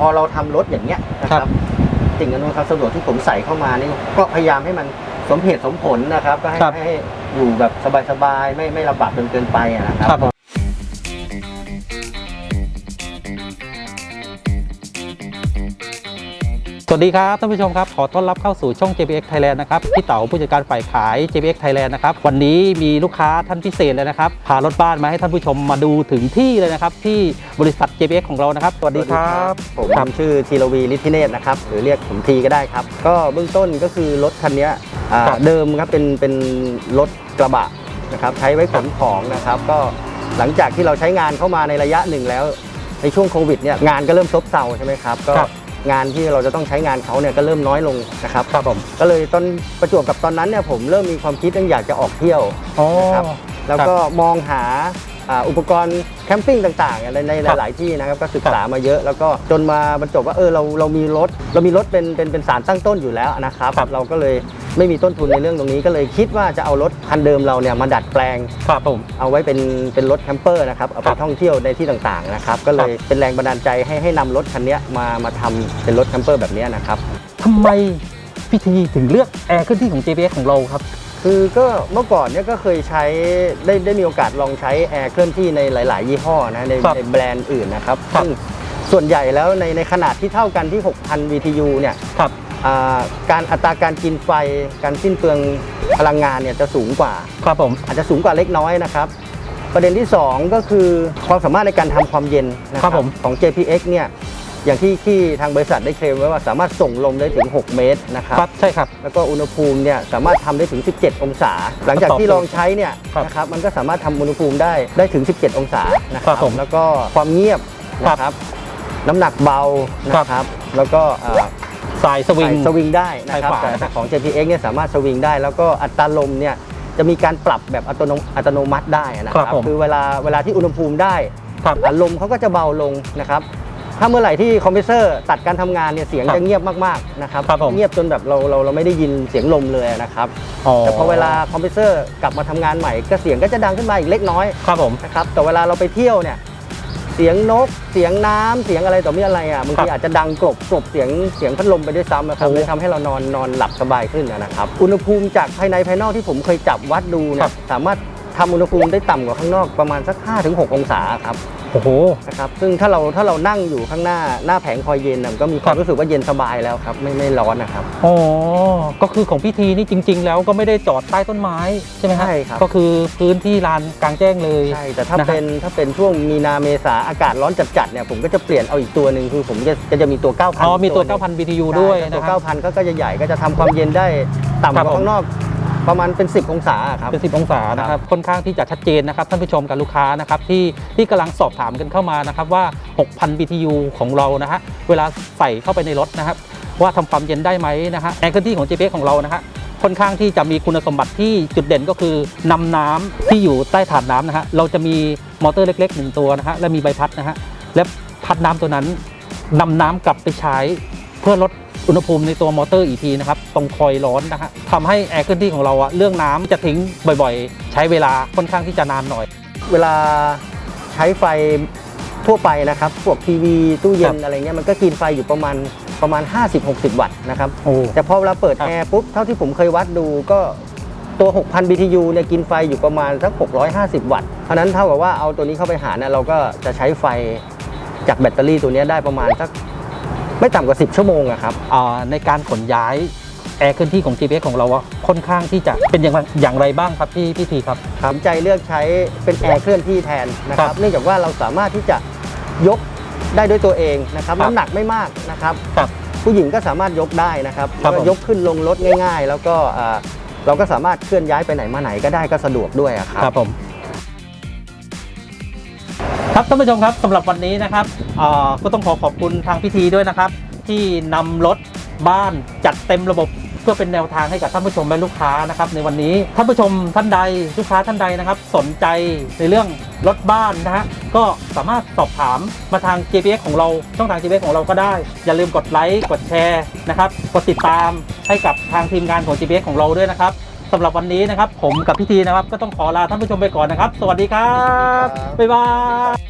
พอเราทำรถอย่างเงี้ยนะคครัรับบสิ่งอำนวยความสะดวกที่ผมใส่เข้ามานี่ก็พยายามให้มันสมเหตุสมผลนะครับ ก็ให้ครับให้อยู่แบบสบายๆไม่ไม่ลำบากจนเกินไปอะนะครับ วัสดีครับท่านผู้ชมครับ ขอต้อนรับเข้าสู่ช่อง JBX Thailand นะครับพี่เต๋าผู้จัดการฝ่ายขาย JBX Thailand นะครับวันนี้มีลูกค้าท่านพิเศษเลยนะครับพารถบ้านมาให้ท่านผู้ชมมาดูถึงที่เลยนะครับ ที่บริษัท JBX ของเรานะครับสวัสดีครับผมครับชื่อธีรวีลิทธิเนตรนะครับหรือเรียกผมทีก็ได้ครับ ก็เบื้องต้นก็คือรถคันเนี้ยอ่าครับเดิมครับเป็นเป็นรถกระบะนะครับใช้ไว้ขนของนะครับ ก็หลังจากที่เราใช้งานเข้ามาในระยะหนึ่งแล้ว ในช่วงโควิดเนี่ยงานก็เริ่มซบเซาใช่ไหมครับก็ครับ งานที่เราจะต้องใช้งานเขาเนี่ยก็เริ่มน้อยลงนะครับครับผมก็เลยตอนประจวบกับตอนนั้นเนี่ยผมเริ่มมีความคิดเรื่องอยากจะออกเที่ยวอ๋อนะครับแล้วก็มองหา อ่าอุปกรณ์แคมปิ้งต่างๆในในครับหลาย ๆ ที่นะครับก็ศึกษามาเยอะ แล้วก็จนมาบรรจบว่าเออเราเรามีรถ เรามีรถเป็นเป็นเป็นสารตั้งต้นอยู่แล้วนะครับครับเราก็เลยไม่มีต้นทุนในเรื่องตรงนี้ก็เลยคิดว่าจะเอารถคันเดิมเราเนี่ยมาดัดแปลงครับผมเอาไว้เป็นเป็นรถแคมเปอร์นะครับเอาไปครับท่องเที่ยวในที่ต่างๆนะครับก็เลยเป็นแรงบันดาลใจให้ให้นำรถคันเนี้ยมามาทำเป็นรถแคมเปอร์แบบเนี้ยนะครับทำไมพี่ทีถึงเลือกแอร์เคลื่อนที่ของ JBX ของเราครับ คือก็เมื่อก่อนเนี่ยก็เคยใช้ได้ได้มีโอกาสลองใช้แอร์เคลื่อนที่ในหลาย ๆ ยี่ห้อนะในครับในแบรนด์อื่นนะครับครับซึ่งส่วนใหญ่แล้วในในขนาดที่เท่ากันที่ 6,000 BTU เนี่ยครับอ่าการอัตราการกินไฟการสิ้นเปลืองพลังงานเนี่ยจะสูงกว่า ครับผมอาจจะสูงกว่าเล็กน้อยนะครับ ประเด็นที่ 2 ก็คือความสามารถในการทำความเย็นนะคครัรับบผมของ JPX เนี่ย อย่างที่ที่ทางบริษัทได้เคลมไว้ว่าสามารถส่งลมได้ถึง 6 เมตรนะครับครับใช่ครับ แล้วก็อุณหภูมิเนี่ยสามารถทำได้ถึง 17 องศา หลังจากที่ลองใช้เนี่ยครับนะครับมันก็สามารถทำอุณหภูมิได้ได้ถึง 17 องศานะคครัรับบผมแล้วก็ความเงียบนะครับ น้ำหนักเบานะครับ แล้วก็เอ่อ สายสวิงใส่สวิงได้นะครับใส่ขวาแต่นะครับ ของ JPX เนี่ยสามารถสวิงได้ แล้วก็อัตราลมเนี่ยจะมีการปรับแบบอัตโนอัตโนมัติได้นะคครัรับบผมคือเวลาเวลาที่อุณหภูมิได้ครับอะลมเขาก็จะเบาลงนะครับ ถ้าเมื่อไหร่ที่คอมเพรสเซอร์ตัดการทำงานเนี่ยเสียงครับจะเงียบมากๆนะครับครับผม เงียบจนแบบเราเราเราไม่ได้ยินเสียงลมเลยนะครับอ๋อแต่พอเวลาคอมเพรสเซอร์กลับมาทำงานใหม่ก็เสียงก็จะดังขึ้นมาอีกเล็กน้อยครับผม นะครับแต่เวลาเราไปเที่ยวเนี่ยเสียงนกเสียงน้ำเสียงอะไรต่อมีอะไรอะบางทีครับอาจจะดังกลบกลบเสียงเสียงพัดลมไปด้วยซ้ำนะครับโอ้เลยทำให้เรานอนนอนหลับสบายขึ้นนะครับอุณหภูมิจากภายในภายนอกที่ผมเคยจับวัดดูครัเนี่ยบ สามารถทำอุณหภูมิได้ต่ำกว่าข้างนอกประมาณสัก 5-6 องศาครับ โอ้โหนะครับซึ่งถ้าเราถ้าเรานั่งอยู่ข้างหน้าหน้าแผงคอยเย็นน่ะมันก็มีความครับรู้สึกว่าเย็นสบายแล้วครับไม่ไม่ร้อนนะครับ อ๋อก็คือของพิธีนี่จริง ๆ แล้วก็ไม่ได้จอดใต้ต้นไม้ใช่ไหมฮะใช่ครับ ก็คือพื้นที่ลานกลางแจ้งเลย ใช่แต่ถ้านะฮะเป็นถ้าเป็นช่วงมีนาเมษาอากาศร้อนจัดๆเนี่ยผมก็จะเปลี่ยนเอาอีกตัวหนึ่งคือผมจะจะจะมีตัว 9,000อ๋อมีตัวหนึ่ง9,000 BTU ด้วยใช่ตันะวครับ 9,000ก็ก็จะใหญ่ก็จะทำความเย็นได้ต่ำกครับว่าผม ข้างนอก ประมาณเป็น 10 องศาครับ เป็น 10 องศานะครับค่อนข้างที่จะชัดเจนนะครับท่านผู้ชมกับลูกค้านะครับที่ที่กำลังสอบถามกันเข้ามานะครับว่า 6,000 BTU ของเรานะฮะเวลาใส่เข้าไปในรถนะครับว่าทำความเย็นได้ไหมนะฮะแอร์เคลื่อนที่ของ JPX ของเรานะฮะค่อนข้างที่จะมีคุณสมบัติที่จุดเด่นก็คือนำน้ำที่อยู่ใต้ฐานน้ำนะฮะเราจะมีมอเตอร์เล็กๆหนึ่งตัวนะฮะและมีใบพัดนะฮะและพัดน้ำตัวนั้นนำน้ำกลับไปใช้เพื่อลด อุณหภูมิในตัวมอเตอร์อีกทีนะครับตรงคอยล์ร้อนนะฮะทำให้แอร์เคลื่อนที่ของเราอะเรื่องน้ำจะทิ้งบ่อยๆ ใช้เวลาค่อนข้างที่จะนานหน่อย เวลาใช้ไฟทั่วไปนะครับพวกทีวีตู้เย็ครันบอะไรเงี้ยมันก็กินไฟอยู่ประมาณประมาณ 50-60 วัตต์นะครับโอ้แต่พอเวลาเปิดครับแอร์ปุ๊บเท่าที่ผมเคยวัดดูก็ตัว 6,000 BTU เนี่ยกินไฟอยู่ประมาณสัก 650 วัตต์ เพราะฉะนั้นเท่ากับว่าเอาตัวนี้เข้าไปหารเนี่ยเราก็จะใช้ไฟจากแบตเตอรี่ตัวเนี้ยได้ประมาณสัก ไม่ต่ำกว่า 10 ชั่วโมงอะครับอ่าในการขนย้ายแอร์เคลื่อนที่ของ GPS ของเราอะค่อนข้างที่จะเป็นอย่างไรอย่างไรบ้างครับพี่พี่ทีครับตัดสินใจเลือกใช้เป็นแอร์เคลื่อนที่แทนนะคครัรับบเนื่องจากว่าเราสามารถที่จะยกได้ด้วยตัวเองนะครับครับน้ำหนักไม่มากนะครับครับผู้หญิงก็สามารถยกได้นะครับครับแล้วก็ผมยกขึ้นลงรถง่าย ๆ แล้วก็อ่าเราก็สามารถเคลื่อนย้ายไปไหนมาไหนก็ได้ก็สะดวกด้วยอะครับครับผม ครับท่านผู้ชมครับสำหรับวันนี้นะครับอ่าก็ต้องขอขอบคุณทางพิธีด้วยนะครับ ที่นำรถบ้านจัดเต็มระบบเพื่อเป็นแนวทางให้กับท่านผู้ชมและลูกค้านะครับในวันนี้ท่านผู้ชมท่านใดลูกค้าท่านใดนะครับ สนใจในเรื่องรถบ้านนะฮะก็สามารถสอบถามมาทาง GPS ของเราช่องทาง GPS ของเราก็ได้ อย่าลืมกดไลค์กดแชร์นะครับกดติดตามให้กับทางทีมงานของ GPS ของเราด้วยนะครับสำหรับวันนี้นะครับ ผมกับพี่ทีนะครับ ก็ต้องขอลาท่านผู้ชมไปก่อนนะครับ สวัสดีครับ บ๊ายบาย